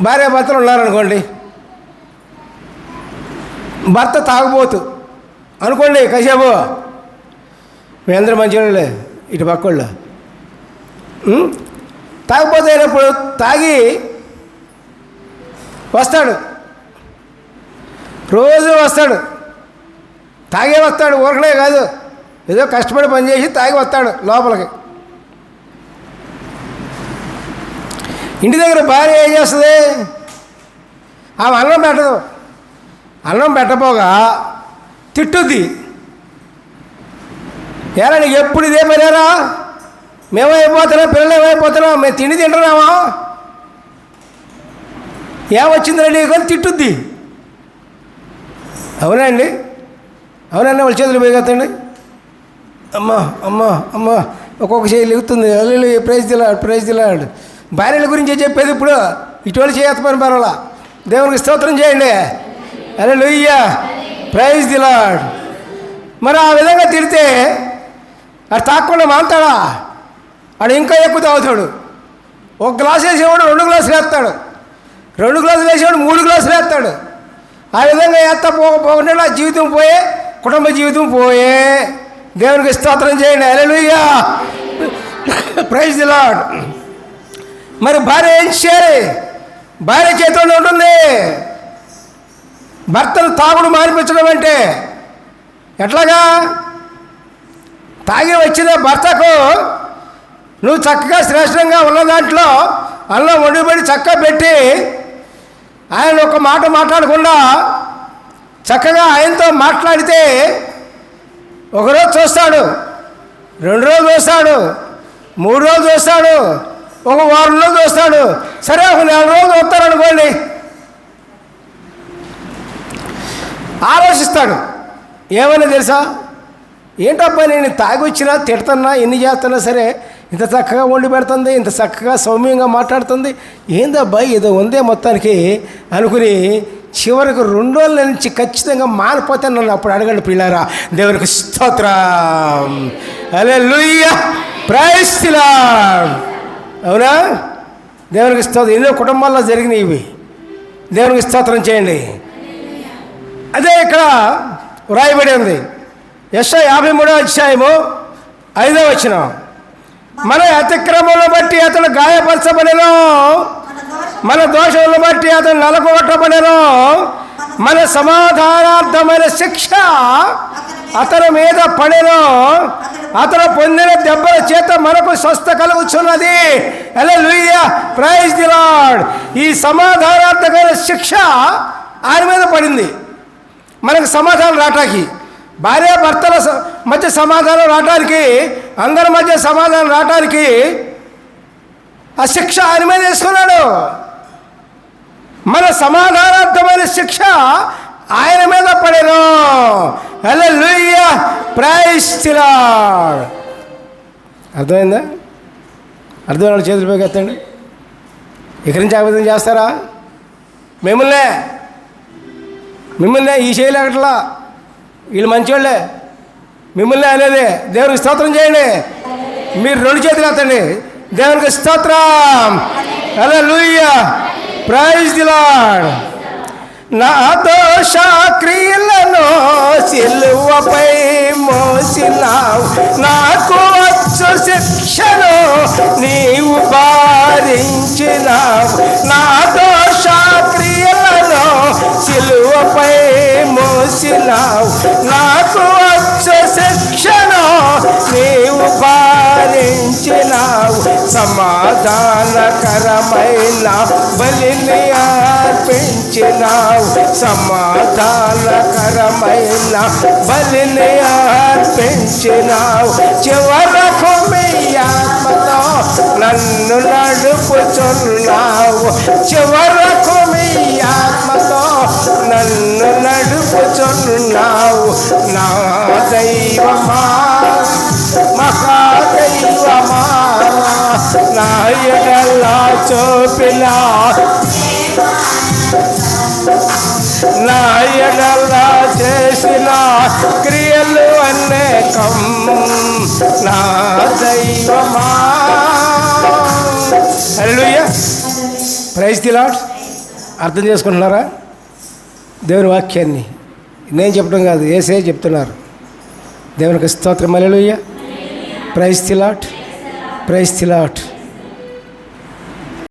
భార్య భర్తలు ఉన్నారనుకోండి భర్త తాగబోతు. అనుకోండి కసేపు మీ అందరూ మంచివాళ్ళే ఇటు పక్కోళ్ళు. ఉం? తాగిపోతే అయినప్పుడు తాగి వస్తాడు. రోజు వస్తాడు. తాగే వస్తాడు ఊరకనే కాదు. ఏదో కష్టపడి పనిచేసి తాగి వస్తాడు లోపలికి. ఇంటి దగ్గర భార్య ఏం చేస్తుంది? ఆమె అన్నం పెట్టదు. అన్నం పెట్టపోగా తిట్టుద్ది. ఏరా నీకు ఎప్పుడు ఇదే పనేరా మేమైపోతున్నాం పిల్లలు ఏమైపోతున్నాం మేము తిండి తింటున్నామా? ఏమొచ్చిందిరా నీకు అని తిట్టుద్ది. అవునా అండి? అవునండి వాళ్ళ చేతులు పోయిగతండి అమ్మా అమ్మా అమ్మా ఒక్కొక్క చేయి లిగుతుంది. అల్లు ప్రైజ్ దిలాడు ప్రైజ్ దిలాడు భార్యల గురించి చెప్పేది ఇప్పుడు ఇటువంటి చేయత్మని పర్వాలా దేవునికి స్తోత్రం చేయండి. అరే లొయ్యా ప్రైజ్ దిలాడ్ మరి ఆ విధంగా తిడితే అది తాకుండా మాంతాడా? ఆడు ఇంకా ఎక్కువ తాగుతాడు. ఒక గ్లాస్ వేసేవాడు రెండు గ్లాసులు వేస్తాడు. రెండు గ్లాసులు వేసేవాడు మూడు గ్లాసులు వేస్తాడు. ఆ విధంగా వేస్తా పోక పోకుండా జీవితం పోయే కుటుంబ జీవితం పోయే. దేవునికి స్తోత్రం చేయండి. అలెలుయ్యా ప్రైజ్ ది లాడ్ మరి భార్య ఏం చేయాలి? భార్య చేతిలో ఉంటుంది. భర్తను తాగుడు మానిపించడం అంటే ఎట్లాగా? తాగి వచ్చిన భర్తకు నువ్వు చక్కగా శ్రేష్టంగా ఉన్న దాంట్లో అన్నం వండిబడి చక్కగా పెట్టి ఆయన ఒక మాట మాట్లాడకుండా చక్కగా ఆయనతో మాట్లాడితే ఒకరోజు చూస్తాడు రెండు రోజులు చూస్తాడు మూడు రోజులు చూస్తాడు ఒక వారం రోజులు వస్తాడు సరే ఒక నెల రోజులు వస్తారనుకోండి. ఆలోచిస్తాడు. ఏమైనా తెలుసా? ఏంటబ్బా నేను తాగి వచ్చినా తిడుతున్నా ఎన్ని చేస్తున్నా సరే ఇంత చక్కగా వండి పెడుతుంది ఇంత చక్కగా సౌమ్యంగా మాట్లాడుతుంది. ఏందబ్బా ఏదో ఉందే మొత్తానికి అనుకుని చివరికి రెండు రోజుల నుంచి ఖచ్చితంగా మారిపోతే నన్ను అప్పుడు అడగండి పిల్లారా. దేవునికి స్తోత్రం. అలే లుయ్య ప్రైస్లా అవునా? దేవునికి స్తోత్రం. ఎన్నో కుటుంబాల్లో జరిగినాయి ఇవి. దేవునికి స్తోత్రం చేయండి. అదే ఇక్కడ వ్రాయబడి ఉంది. యశ యాభై మూడో అధ్యాయము ఐదో వచ్చిన మన అతిక్రమను బట్టి అతను గాయపరచబడినో. మన దోషములను బట్టి అతను నలగొట్టబడినో మన సమాధానార్థమైన శిక్ష అతని మీద పడినో. అతను పొందిన దెబ్బల చేత మనకు స్వస్థ కలుగుచున్నది. అలా లూయ ప్రైజ్ ది ఈ సమాధానార్థకమైన శిక్ష ఆయన మీద పడింది. మనకు సమాధానం రావటానికి. భార్య భర్తల మధ్య సమాధానం రావటానికి అందరి మధ్య సమాధానం రావటానికి ఆ శిక్ష ఆయన మీద వేసుకున్నాడు. మన సమాధానార్థమైన శిక్ష ఆయన మీద పడేను. అలా లూయ ప్రైస్ అర్థమైందా? అర్థమైన చేతులు పైకి ఎత్తండి. ఇక్కడి నుంచి ఆవేదన చేస్తారా? మిమ్మల్నే. మిమ్మల్నే ఈ చేయలేకట్లా వీళ్ళు మంచివాళ్ళే మిమ్మల్ని అనేది దేవునికి స్తోత్రం చేయండి. మీరు రెండు చేతులు ఎత్తండి. దేవునికి స్తోత్రం. అలా లూయ ప్రైజ్ దిలాడ్ నా దోష క్రియలను సిలువపై మోసినావు. నాకు వచ్చు శిక్షను నీవు భారించినావు నా దోష క్రియలను సిలువపై మోసినావు. నాకు వచ్చు శిక్షను నీవు భారించినావు సమాధానకరమైన బలిని అర్పించినావు సమాధానకరమైన బలిని అర్పించినావు. చివరకు మీ ఆత్మతో నన్ను నడుపుచున్నావు. చివరకు మీ ఆత్మతో నన్ను నడుపుచున్నావు. నా దైవమా మహాదైవమా నా ఎడలా చూపిలా నా చేసిన క్రియలు అనేకం నా దైవమా. హల్లెలూయా. ప్రైజ్ ది అర్థం చేసుకుంటున్నారా? దేవుని వాక్యాన్ని నేను చెప్పడం కాదు ఏసే చెప్తున్నారు. దేవునికి స్తోత్రం. అలెలుయ్య ప్రైజ్ తిలాట్ ప్రైజ్ తిలాట్